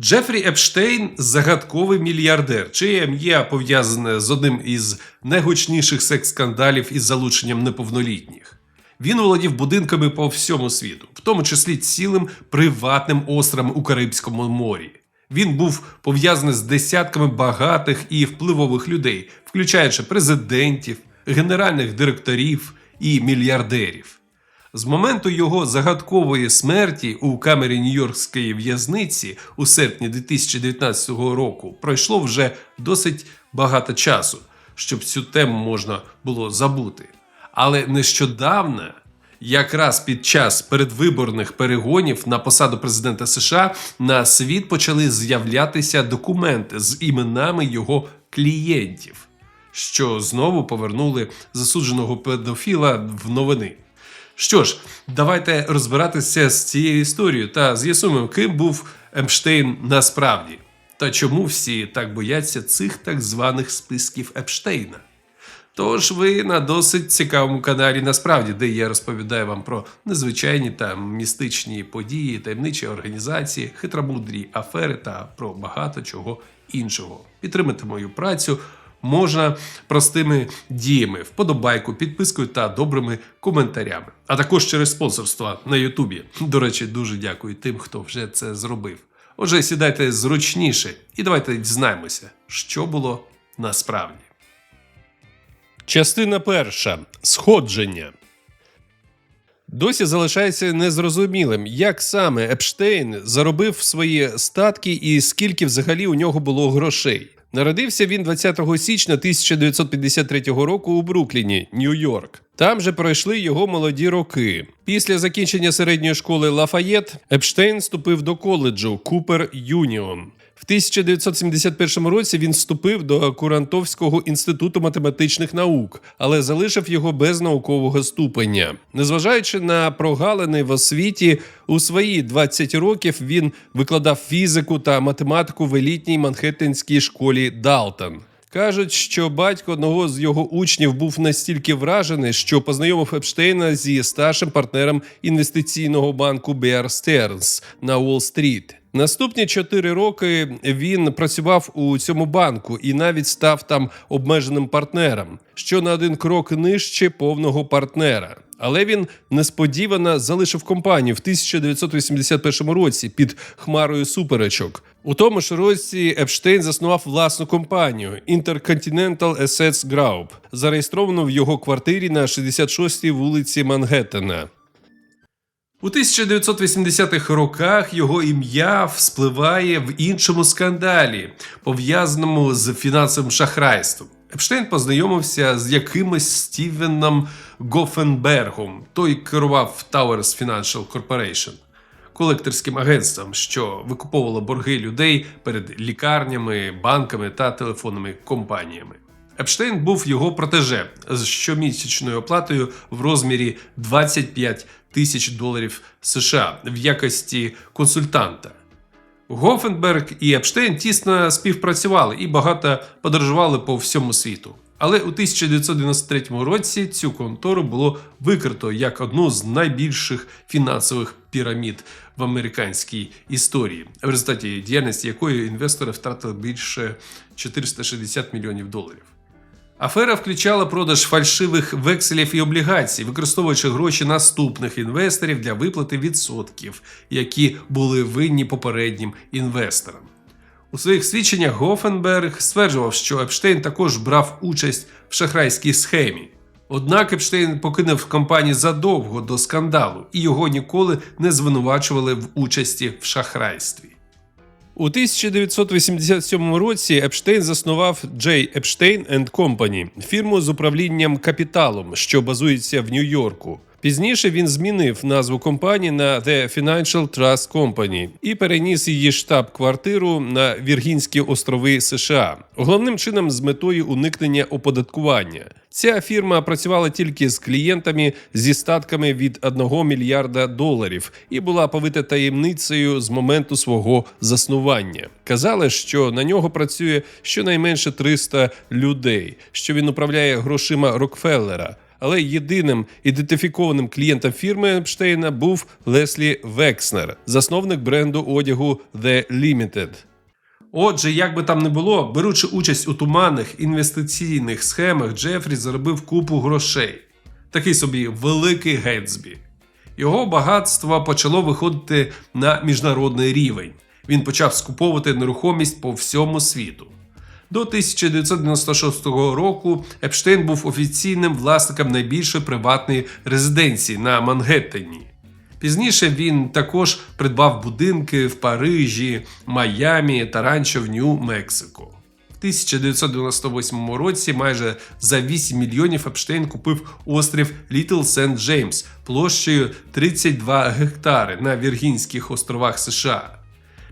Джефрі Епштейн загадковий мільярдер, чиє ім'я пов'язане з одним із найгучніших секс-скандалів із залученням неповнолітніх. Він володів будинками по всьому світу, в тому числі цілим приватним островом у Карибському морі. Він був пов'язаний з десятками багатих і впливових людей, включаючи президентів, генеральних директорів і мільярдерів. З моменту його загадкової смерті у камері Нью-Йоркської в'язниці у серпні 2019 року пройшло вже досить багато часу, щоб цю тему можна було забути. Але нещодавно, якраз під час передвиборних перегонів на посаду президента США, на світ почали з'являтися документи з іменами його клієнтів, що знову повернули засудженого педофіла в новини. Що ж, давайте розбиратися з цією історією та з'ясуємо, ким був Епштейн насправді, та чому всі так бояться цих так званих списків Епштейна. Тож ви на досить цікавому каналі насправді, де я розповідаю вам про незвичайні та містичні події, таємничі організації, хитромудрі афери та про багато чого іншого. Підтримати мою працю можна простими діями, вподобайку, підпискою та добрими коментарями, а також через спонсорство на Ютубі. До речі, дуже дякую тим, хто вже це зробив. Отже, сідайте зручніше і давайте дізнаємося, що було насправді. Частина перша сходження. Досі залишається незрозумілим, як саме Епштейн заробив свої статки і скільки взагалі у нього було грошей. Народився він 20 січня 1953 року у Брукліні, Нью-Йорк. Там же пройшли його молоді роки. Після закінчення середньої школи Лафаєт Епштейн вступив до коледжу Купер Юніон. В 1971 році він вступив до Курантовського інституту математичних наук, але залишив його без наукового ступеня. Незважаючи на прогалини в освіті, у свої 20 років він викладав фізику та математику в елітній манхеттенській школі Далтон. Кажуть, що батько одного з його учнів був настільки вражений, що познайомив Епштейна зі старшим партнером інвестиційного банку Bear Stearns на Уолл-стріт. Наступні чотири роки він працював у цьому банку і навіть став там обмеженим партнером, що на один крок нижче повного партнера. Але він несподівано залишив компанію в 1981 році під хмарою суперечок. У тому ж році Епштейн заснував власну компанію Intercontinental Assets Group, зареєстровану в його квартирі на 66-й вулиці Мангеттена. У 1980-х роках його ім'я вспливає в іншому скандалі, пов'язаному з фінансовим шахрайством. Епштейн познайомився з якимось Стівеном Гофенбергом. Той керував Towers Financial Corporation, колекторським агентством, що викуповувало борги людей перед лікарнями, банками та телефонними компаніями. Епштейн був його протеже з щомісячною оплатою в розмірі 25 тисяч доларів США в якості консультанта. Гофенберг і Епштейн тісно співпрацювали і багато подорожували по всьому світу. Але у 1993 році цю контору було викрито як одну з найбільших фінансових пірамід в американській історії, в результаті діяльності якої інвестори втратили більше 460 мільйонів доларів. Афера включала продаж фальшивих векселів і облігацій, використовуючи гроші наступних інвесторів для виплати відсотків, які були винні попереднім інвесторам. У своїх свідченнях Гофенберг стверджував, що Епштейн також брав участь в шахрайській схемі. Однак Епштейн покинув компанію задовго до скандалу, і його ніколи не звинувачували в участі в шахрайстві. У 1987 році Епштейн заснував Джей Епштейн енд Company – фірму з управлінням капіталом, що базується в Нью-Йорку. Пізніше він змінив назву компанії на The Financial Trust Company і переніс її штаб-квартиру на Віргінські острови США, головним чином з метою уникнення оподаткування. Ця фірма працювала тільки з клієнтами зі статками від 1 мільярда доларів і була повита таємницею з моменту свого заснування. Казали, що на нього працює щонайменше 300 людей, що він управляє грошима Рокфеллера. Але єдиним ідентифікованим клієнтом фірми Епштейна був Леслі Векснер, засновник бренду одягу The Limited. Отже, як би там не було, беручи участь у туманних інвестиційних схемах, Джефрі заробив купу грошей. Такий собі великий Гетсбі. Його багатство почало виходити на міжнародний рівень. Він почав скуповувати нерухомість по всьому світу. До 1996 року Епштейн був офіційним власником найбільшої приватної резиденції на Мангеттені. Пізніше він також придбав будинки в Парижі, Майамі та ранчо в Нью-Мексико. В 1998 році майже за 8 мільйонів Епштейн купив острів Літл Сент Джеймс площею 32 гектари на Віргінських островах США.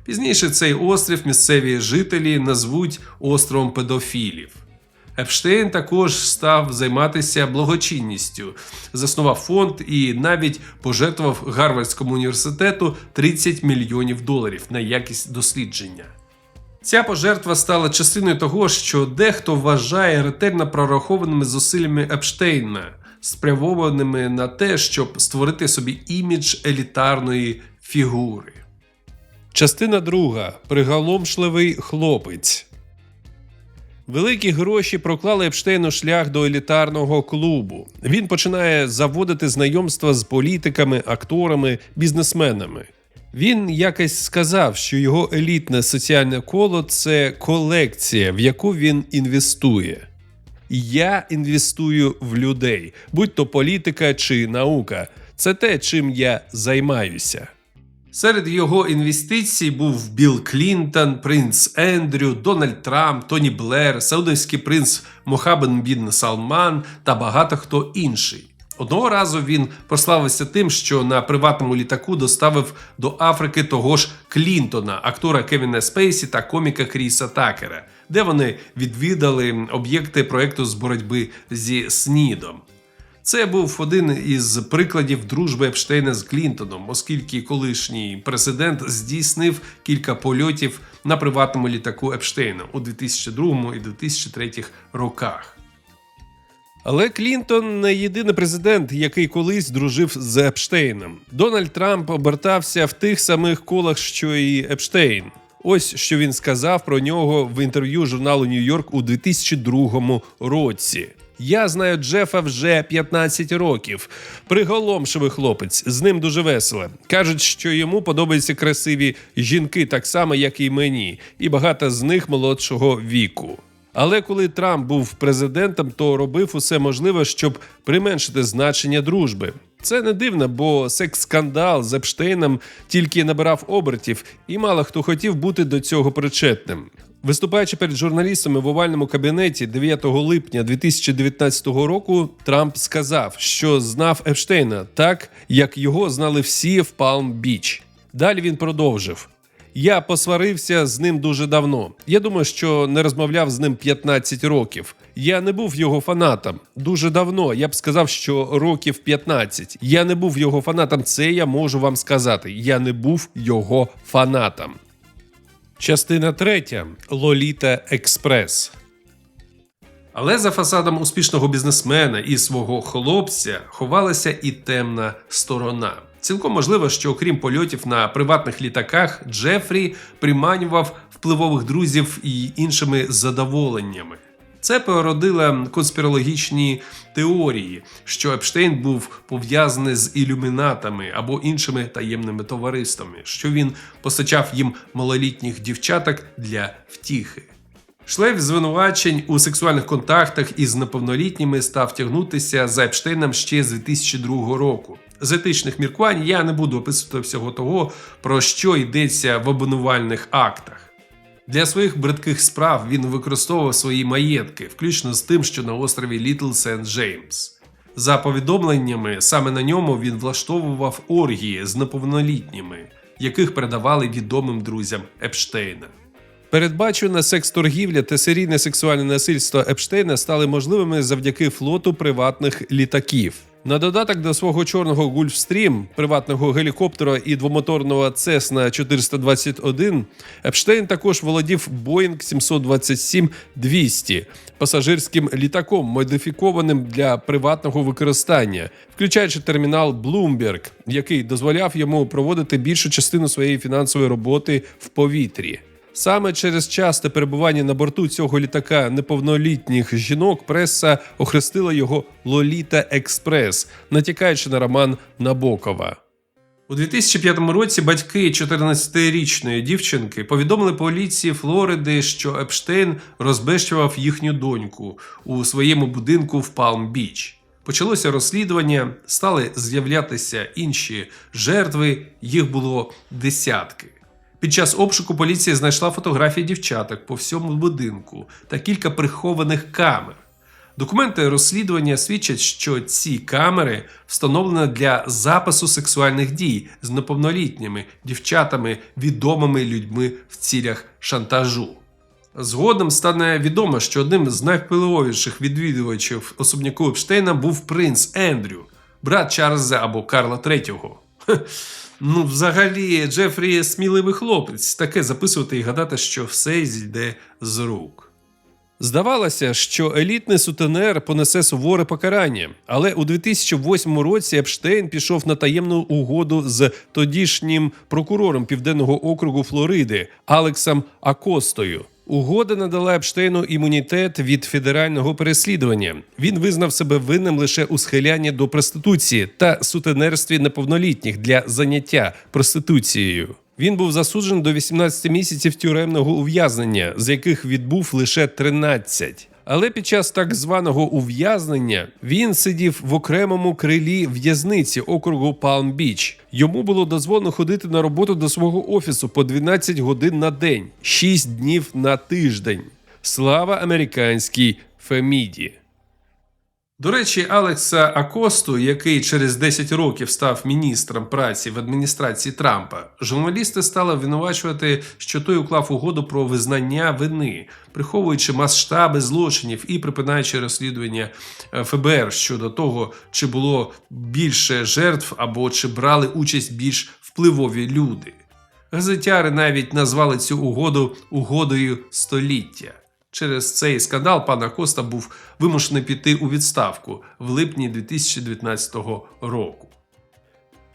Пізніше цей острів місцеві жителі назвуть островом педофілів. Епштейн також став займатися благочинністю, заснував фонд і навіть пожертвував Гарвардському університету 30 мільйонів доларів на якість дослідження. Ця пожертва стала частиною того, що дехто вважає ретельно прорахованими зусиллями Епштейна, спрямованими на те, щоб створити собі імідж елітарної фігури. Частина друга. Приголомшливий хлопець. Великі гроші проклали Епштейну шлях до елітарного клубу. Він починає заводити знайомства з політиками, акторами, бізнесменами. Він якось сказав, що його елітне соціальне коло це колекція, в яку він інвестує. Я інвестую в людей, будь то політика чи наука. Це те, чим я займаюся. Серед його інвестицій був Білл Клінтон, принц Ендрю, Дональд Трамп, Тоні Блер, саудовський принц Мохабен Бін Салман та багато хто інший. Одного разу він прославився тим, що на приватному літаку доставив до Африки того ж Клінтона, актора Кевіна Спейсі та коміка Кріса Такера, де вони відвідали об'єкти проекту з боротьби зі СНІДом. Це був один із прикладів дружби Епштейна з Клінтоном, оскільки колишній президент здійснив кілька польотів на приватному літаку Епштейна у 2002 і 2003 роках. Але Клінтон не єдиний президент, який колись дружив з Епштейном. Дональд Трамп обертався в тих самих колах, що і Епштейн. Ось що він сказав про нього в інтерв'ю журналу Нью-Йорк у 2002 році. Я знаю Джефа вже 15 років. Приголомшивий хлопець, з ним дуже весело. Кажуть, що йому подобаються красиві жінки, так само, як і мені, і багато з них молодшого віку. Але коли Трамп був президентом, то робив усе можливе, щоб применшити значення дружби. Це не дивно, бо секс-скандал з Епштейном тільки набирав обертів, і мало хто хотів бути до цього причетним. Виступаючи перед журналістами в овальному кабінеті 9 липня 2019 року, Трамп сказав, що знав Епштейна так, як його знали всі в Палм-Біч. Далі він продовжив. Я посварився з ним дуже давно. Я думаю, що не розмовляв з ним 15 років. Я не був його фанатом дуже давно. Я б сказав, що років 15. Я не був його фанатом. Це я можу вам сказати. Я не був його фанатом. Частина третя Лоліта Експрес. Але за фасадом успішного бізнесмена і свого хлопця ховалася і темна сторона. Цілком можливо, що окрім польотів на приватних літаках, Джефрі приманював впливових друзів і іншими задоволеннями. Це породило конспірологічні теорії, що Епштейн був пов'язаний з ілюмінатами або іншими таємними товариствами, що він постачав їм малолітніх дівчаток для втіхи. Шлейф звинувачень у сексуальних контактах із неповнолітніми став тягнутися за Епштейном ще з 2002 року. З етичних міркувань я не буду описувати всього того, про що йдеться в обвинувальних актах. Для своїх бридких справ він використовував свої маєтки, включно з тим, що на острові Літл Сент Джеймс. За повідомленнями, саме на ньому він влаштовував оргії з неповнолітніми, яких передавали відомим друзям Епштейна. Передбачена секс-торгівля та серійне сексуальне насильство Епштейна стали можливими завдяки флоту приватних літаків. На додаток до свого чорного Гульфстрім, приватного гелікоптера і двомоторного Cessna 421, Епштейн також володів Boeing 727-200 пасажирським літаком, модифікованим для приватного використання, включаючи термінал Bloomberg, який дозволяв йому проводити більшу частину своєї фінансової роботи в повітрі. Саме через часте перебування на борту цього літака неповнолітніх жінок преса охрестила його Лоліта Експрес, натякаючи на роман Набокова. У 2005 році батьки 14-річної дівчинки повідомили поліції Флориди, що Епштейн розбещував їхню доньку у своєму будинку в Палм-Біч. Почалося розслідування, стали з'являтися інші жертви, їх було десятки. Під час обшуку поліція знайшла фотографії дівчаток по всьому будинку та кілька прихованих камер. Документи розслідування свідчать, що ці камери встановлені для запису сексуальних дій з неповнолітніми дівчатами, відомими людьми в цілях шантажу. Згодом стане відомо, що одним з найвпливовіших відвідувачів особняку Епштейна був принц Ендрю, брат Чарльза або Карла III. Ну, взагалі, Джефрі сміливий хлопець, таке записувати і гадати, що все зійде з рук. Здавалося, що елітний сутенер понесе суворе покарання, але у 2008 році Епштейн пішов на таємну угоду з тодішнім прокурором Південного округу Флориди Алексом Акостою. Угода надала Епштейну імунітет від федерального переслідування. Він визнав себе винним лише у схилянні до проституції та сутенерстві неповнолітніх для заняття проституцією. Він був засуджений до 18 місяців тюремного ув'язнення, з яких відбув лише 13. Але під час так званого ув'язнення він сидів в окремому крилі в'язниці округу Палм-Біч. Йому було дозволено ходити на роботу до свого офісу по 12 годин на день, 6 днів на тиждень. Слава американській Феміді! До речі, Алекса Акосту, який через 10 років став міністром праці в адміністрації Трампа, журналісти стали обвинувачувати, що той уклав угоду про визнання вини, приховуючи масштаби злочинів і припинаючи розслідування е, ФБР щодо того, чи було більше жертв або чи брали участь більш впливові люди. Газетяри навіть назвали цю угоду угодою століття. Через цей скандал пан Акоста був вимушений піти у відставку в липні 2019 року.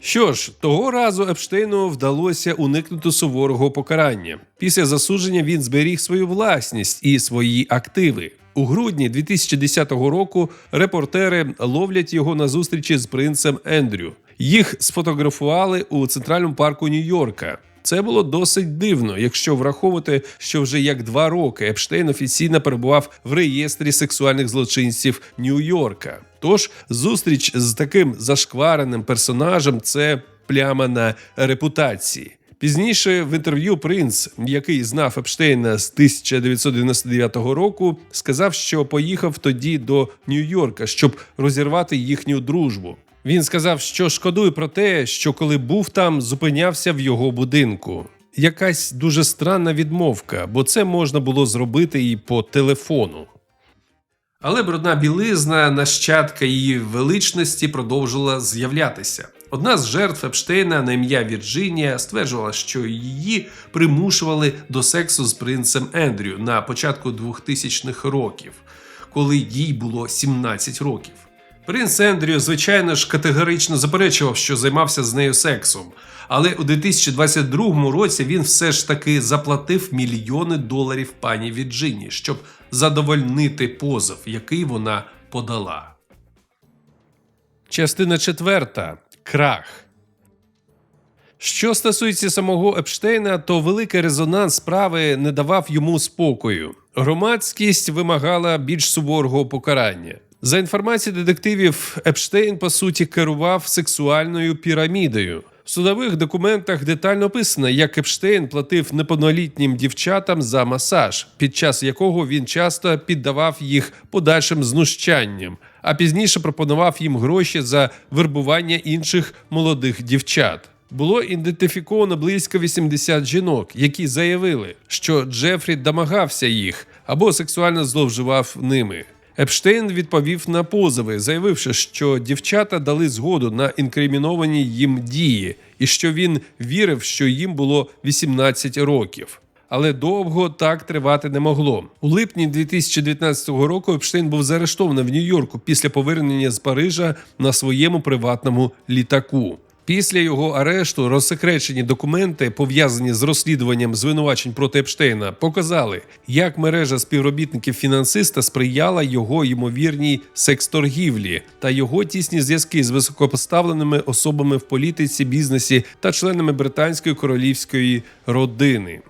Що ж, того разу Епштейну вдалося уникнути суворого покарання. Після засудження він зберіг свою власність і свої активи. У грудні 2010 року репортери ловлять його на зустрічі з принцем Ендрю. Їх сфотографували у центральному парку Нью-Йорка. Це було досить дивно, якщо враховувати, що вже як два роки Епштейн офіційно перебував в реєстрі сексуальних злочинців Нью-Йорка. Тож зустріч з таким зашквареним персонажем це пляма на репутації. Пізніше в інтерв'ю принц, який знав Епштейна з 1999 року, сказав, що поїхав тоді до Нью-Йорка, щоб розірвати їхню дружбу. Він сказав, що шкодує про те, що коли був там, зупинявся в його будинку. Якась дуже странна відмовка, бо це можна було зробити і по телефону. Але брудна білизна, нащадка її величності, продовжила з'являтися. Одна з жертв Епштейна на ім'я Вірджинія стверджувала, що її примушували до сексу з принцем Ендрю на початку 2000-х років, коли їй було 17 років. Принц Ендрю, звичайно ж, категорично заперечував, що займався з нею сексом. Але у 2022 році він все ж таки заплатив мільйони доларів пані Вірджині, щоб задовольнити позов, який вона подала. Частина четверта. Крах. Що стосується самого Епштейна, то великий резонанс справи не давав йому спокою. Громадськість вимагала більш суворого покарання. За інформацією детективів, Епштейн по суті керував сексуальною пірамідою. В судових документах детально описано, як Епштейн платив неповнолітнім дівчатам за масаж, під час якого він часто піддавав їх подальшим знущанням, а пізніше пропонував їм гроші за вербування інших молодих дівчат. Було ідентифіковано близько 80 жінок, які заявили, що Джефрі домагався їх або сексуально зловживав ними. Епштейн відповів на позови, заявивши, що дівчата дали згоду на інкриміновані їм дії, і що він вірив, що їм було 18 років. Але довго так тривати не могло. У липні 2019 року Епштейн був заарештований в Нью-Йорку після повернення з Парижа на своєму приватному літаку. Після його арешту розсекречені документи, пов'язані з розслідуванням звинувачень проти Епштейна, показали, як мережа співробітників фінансиста сприяла його ймовірній секс-торгівлі та його тісні зв'язки з високопоставленими особами в політиці, бізнесі та членами британської королівської родини.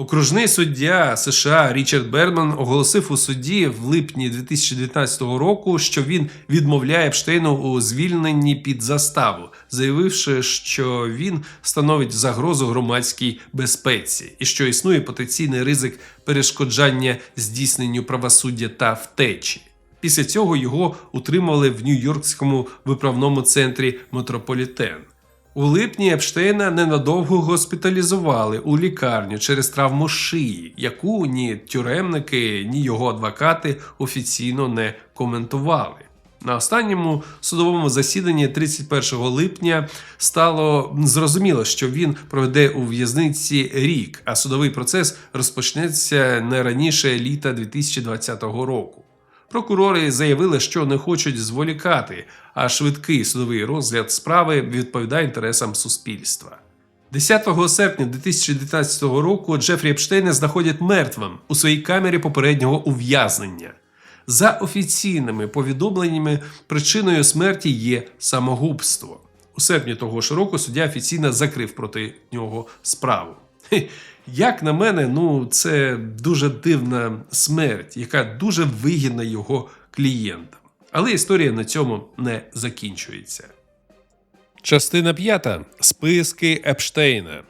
Окружний суддя США Річард Берман оголосив у суді в липні 2019 року, що він відмовляє Епштейну у звільненні під заставу, заявивши, що він становить загрозу громадській безпеці і що існує потенційний ризик перешкоджання здійсненню правосуддя та втечі. Після цього його утримували в Нью-Йоркському виправному центрі Метрополітен. У липні Епштейна ненадовго госпіталізували у лікарню через травму шиї, яку ні тюремники, ні його адвокати офіційно не коментували. На останньому судовому засіданні 31 липня стало зрозуміло, що він проведе у в'язниці рік, а судовий процес розпочнеться не раніше літа 2020 року. Прокурори заявили, що не хочуть зволікати, а швидкий судовий розгляд справи відповідає інтересам суспільства. 10 серпня 2019 року Джефрі Епштейна знаходять мертвим у своїй камері попереднього ув'язнення. За офіційними повідомленнями, причиною смерті є самогубство. У серпні того ж року суддя офіційно закрив проти нього справу. Як на мене, ну це дуже дивна смерть, яка дуже вигідна його клієнтам. Але історія на цьому не закінчується. Частина п'ята. Списки Епштейна.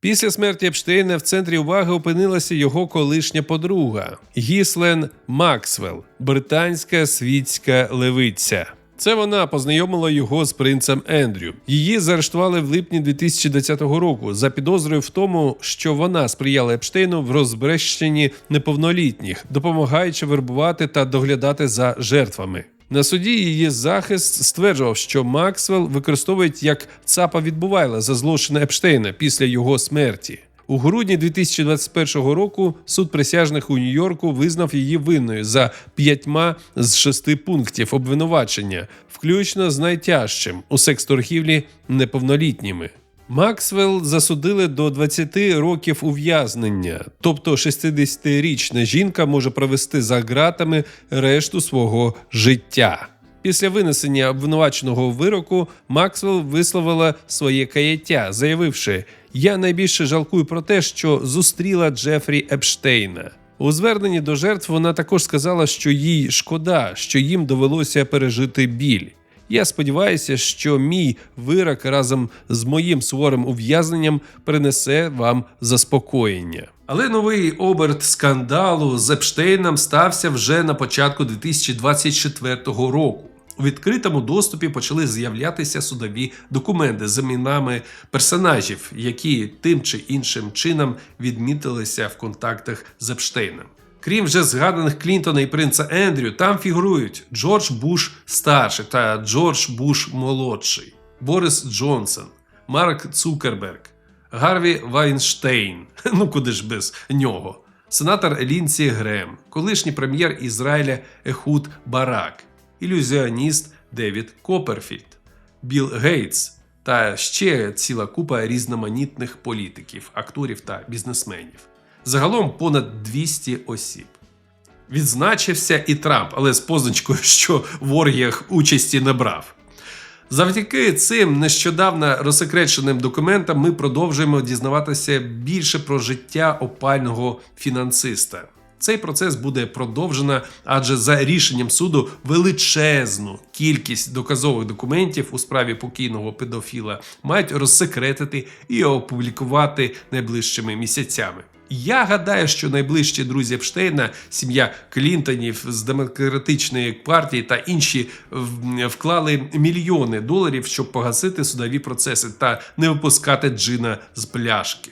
Після смерті Епштейна в центрі уваги опинилася його колишня подруга Гіслен Максвелл, британська світська левиця. Це вона познайомила його з принцем Ендрю. Її заарештували в липні 2020 року за підозрою в тому, що вона сприяла Епштейну в розбрещенні неповнолітніх, допомагаючи вербувати та доглядати за жертвами. На суді її захист стверджував, що Максвелл використовують як ЦАПа відбувайла за злочини Епштейна після його смерті. У грудні 2021 року суд присяжних у Нью-Йорку визнав її винною за п'ятьма з шести пунктів обвинувачення, включно з найтяжчим у секс-торгівлі неповнолітніми. Максвелл засудили до 20 років ув'язнення, тобто 60-річна жінка може провести за ґратами решту свого життя. Після винесення обвинуваченого вироку Максвелл висловила своє каяття, заявивши: Я найбільше жалкую про те, що зустріла Джефрі Епштейна. У зверненні до жертв вона також сказала, що їй шкода, що їм довелося пережити біль. Я сподіваюся, що мій вирок разом з моїм суворим ув'язненням принесе вам заспокоєння. Але новий оберт скандалу з Епштейном стався вже на початку 2024 року. У відкритому доступі почали з'являтися судові документи з іменами персонажів, які тим чи іншим чином відмітилися в контактах з Епштейном. Крім вже згаданих Клінтона і принца Ендрю, там фігурують Джордж Буш старший та Джордж Буш молодший, Борис Джонсон, Марк Цукерберг, Гарві Вайнштейн. Ну куди ж без нього? Сенатор Лінсі Грем, колишній прем'єр Ізраїля Ехуд Барак, ілюзіоніст Девід Копперфільд, Білл Гейтс та ще ціла купа різноманітних політиків, акторів та бізнесменів. Загалом понад 200 осіб. Відзначився і Трамп, але з позначкою, що в оргіях участі не брав. Завдяки цим нещодавно розсекреченим документам ми продовжуємо дізнаватися більше про життя опального фінансиста. Цей процес буде продовжено, адже за рішенням суду величезну кількість доказових документів у справі покійного педофіла мають розсекретити і опублікувати найближчими місяцями. Я гадаю, що найближчі друзі Епштейна, сім'я Клінтонів з демократичної партії та інші вклали мільйони доларів, щоб погасити судові процеси та не випускати джина з пляшки.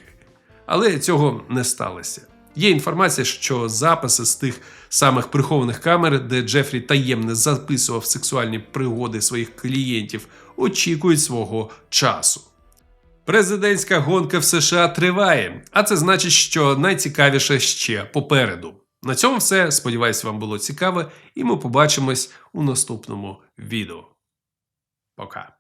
Але цього не сталося. Є інформація, що записи з тих самих прихованих камер, де Джефрі таємно записував сексуальні пригоди своїх клієнтів, очікують свого часу. Президентська гонка в США триває, а це значить, що найцікавіше ще попереду. На цьому все. Сподіваюсь, вам було цікаво, і ми побачимось у наступному відео. Пока.